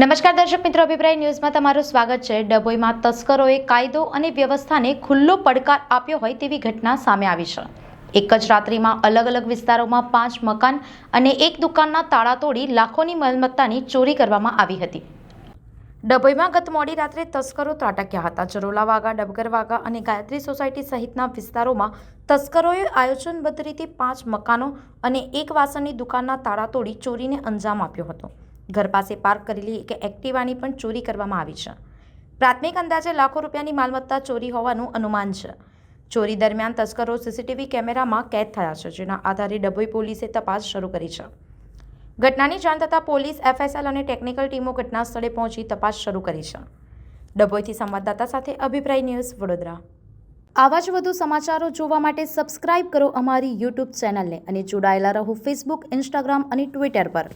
નમસ્કાર દર્શક મિત્રો, અભિપ્રાય ન્યૂઝમાં તમારું સ્વાગત છે. ડભોઈમાં તસ્કરોએ કાયદો અને વ્યવસ્થાને ખુલ્લો પડકાર આપ્યો હોય તેવી ઘટના સામે આવી છે. એક જ રાત્રિમાં અલગ અલગ વિસ્તારોમાં પાંચ મકાન અને એક દુકાનના તાળા તોડી લાખોની માલમત્તાની ચોરી કરવામાં આવી હતી. ડભોઈમાં ગત મોડી રાત્રે તસ્કરો ત્રાટક્યા હતા. ચરોલા વાગા ડબગર વાગા અને ગાયત્રી સોસાયટી સહિતના વિસ્તારોમાં તસ્કરોએ આયોજનબદ્ધ રીતે પાંચ મકાનો અને એક વાસણની દુકાનના તાળા તોડી ચોરીને અંજામ આપ્યો હતો. ઘર પાસે પાર્ક કરેલી એક એક્ટિવાની પણ ચોરી કરવામાં આવી છે. પ્રાથમિક અંદાજે લાખો રૂપિયાની માલમત્તા ચોરી હોવાનું અનુમાન છે. ચોરી દરમિયાન તસ્કરો સીસીટીવી કેમેરામાં કેદ થયા છે, જેના આધારે ડભોઈ પોલીસે તપાસ શરૂ કરી છે. ઘટનાની જાણ થતાં પોલીસ, એફએસએલ અને ટેકનિકલ ટીમો ઘટના સ્થળે પહોંચી તપાસ શરૂ કરી છે. ડભોઈથી સંવાદદાતા સાથે અભિપ્રાય ન્યૂઝ વડોદરા. આવા જ વધુ સમાચારો જોવા માટે સબસ્ક્રાઇબ કરો અમારી યુટ્યુબ ચેનલને અને જોડાયેલા રહો ફેસબુક ઇન્સ્ટાગ્રામ અને ટ્વિટર પર.